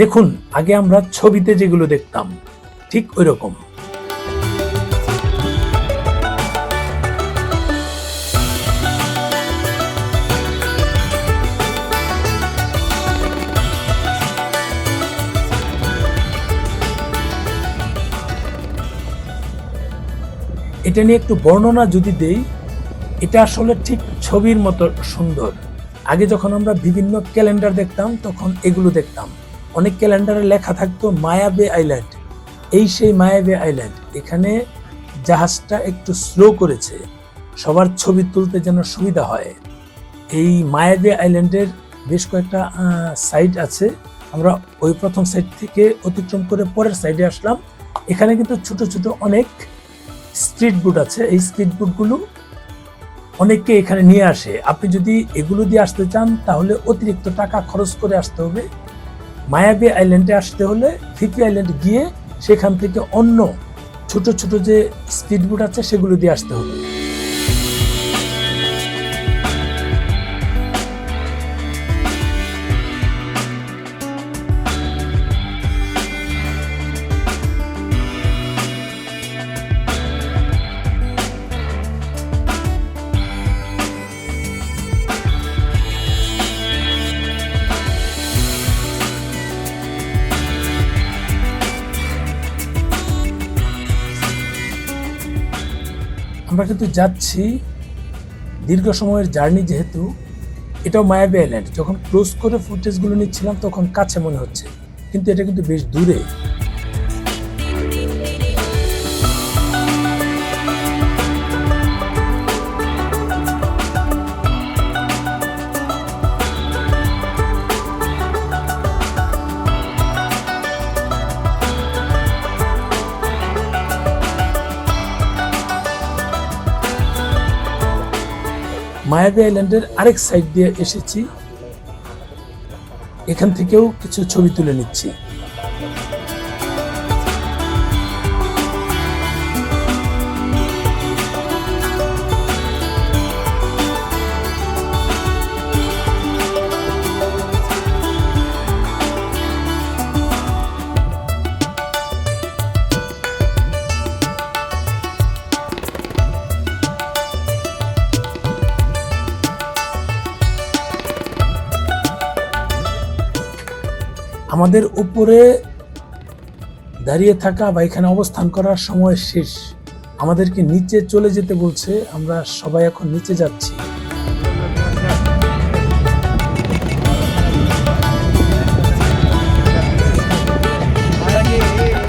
দেখুন, আগে আমরা ছবিতে যেগুলো দেখতাম, ঠিক ওই রকম এটা নিয়ে একটু বর্ণনা যদি দেই, এটা আসলে ঠিক ছবির মতো সুন্দর। আগে যখন আমরা বিভিন্ন ক্যালেন্ডার দেখতাম, তখন এগুলো দেখতাম। অনেক ক্যালেন্ডারে লেখা থাকতো মায়াবে আইল্যান্ড। এই সেই মায়াবে আইল্যান্ড। এখানে জাহাজটা একটু স্লো করেছে। সবার ছবি তুলতে যেন সুবিধা হয়। এই মায়াবে আইল্যান্ডের বেশ কয়েকটা সাইড আছে। আমরা ওই প্রথম সাইড থেকে অতিক্রম করে পরের সাইডে আসলাম। এখানে কিন্তু ছোট ছোট অনেক স্ট্রিট বুট আছে। এই স্ট্রিট বুটগুলো অনেককে এখানে নিয়ে আসে। আপনি যদি এগুলো দিয়ে আসতে চান, তাহলে অতিরিক্ত টাকা খরচ করে আসতে হবে। মায়াবী আইল্যান্ডে আসতে হলে ফিপি আইল্যান্ড গিয়ে সেখান থেকে অন্য ছোট ছোট যে স্পিডবোট আছে সেগুলো দিয়ে আসতে হবে। আমরা কিন্তু যাচ্ছি দীর্ঘ সময়ের জার্নি যেহেতু, এটাও মায়াবী আইল্যান্ড যখন ক্লোজ করে ফুটেজগুলো নিচ্ছিলাম, তখন কাছে মনে হচ্ছে। কিন্তু এটা কিন্তু বেশ দূরে। মায়াবী আইল্যান্ডের আরেক সাইড দিয়ে এসেছি। এখান থেকেও কিছু ছবি তুলে নিচ্ছি। আমাদের উপরে দাঁড়িয়ে থাকা বা এখানে অবস্থান করার সময় শেষ। আমাদেরকে নিচে চলে যেতে বলছে, আমরা সবাই এখন নিচে যাচ্ছি।